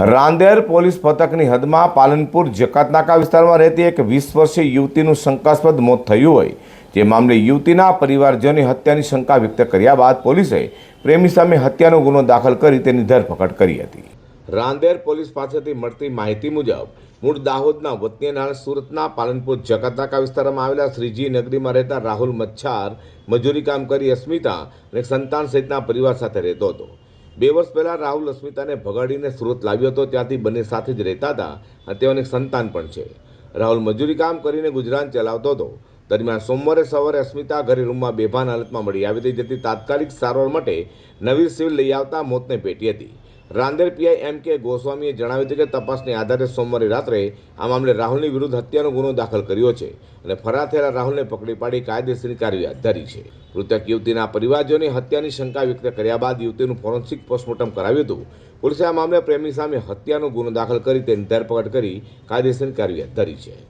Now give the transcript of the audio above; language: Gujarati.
રાંદેર પોલીસ પથકની હદમાં પાલનપુર જકાતનાકા વિસ્તારમાં રહેતી એક વીસ વર્ષીય યુવતીનું શંકાસ્પદ મોત થયું હોય. જે મામલે યુવતીના પરિવારજનોએ હત્યાની શંકા વ્યક્ત કર્યા બાદ પોલીસે પ્રેમી સામે હત્યાનો ગુનો દાખલ કરી તેની ધરપકડ કરી હતી. રાંદેર પોલીસ પાસેથી મળતી માહિતી મુજબ, મૂળ દાહોદના વતનીનાળ સુરતના પાલનપુર જકાતનાકા વિસ્તારમાં આવેલા શ્રીજી નગરીમાં રહેતા રાહુલ મચ્છાર મજૂરી કામ કરી અસ્મિતા અને સંતાન સહિતના પરિવાર સાથે રહેતો હતો. બે વર્ષ પહેલાં રાહુલ અસ્મિતાને ભગાડીને સુરત લાવ્યો હતો, ત્યાંથી બંને સાથે જ રહેતા હતા અને તેઓને સંતાન પણ છે. રાહુલ મજૂરી કામ કરીને ગુજરાન ચલાવતો હતો. દરમિયાન સોમવારે સવારે અસ્મિતા ઘરે રૂમમાં બેભાન હાલતમાં મળી આવી હતી, જેથી તાત્કાલિક સારવાર માટે નવી સિવિલ લઈ આવતા મોતને પેટી હતી. રાંદેર પીઆઈ એમ કે ગોસ્વામીએ જણાવ્યું હતું કે તપાસને આધારે સોમવારે રાત્રે આ મામલે રાહુલની વિરુદ્ધ હત્યાનો ગુનો દાખલ કર્યો છે અને ફરાર થયેલા રાહુલને પકડી પાડી કાયદેસરની કાર્યવાહી હાથ ધરી છે. મૃતક યુવતીના પરિવારજોને હત્યાની શંકા વ્યક્ત કર્યા બાદ યુવતીનું ફોરેન્સિક પોસ્ટમોર્ટમ કરાવ્યું હતું. પોલીસે આ મામલે પ્રેમી સામે હત્યાનો ગુનો દાખલ કરી તેની ધરપકડ કરી કાયદેસરની કાર્યવાહી હાથ ધરી છે.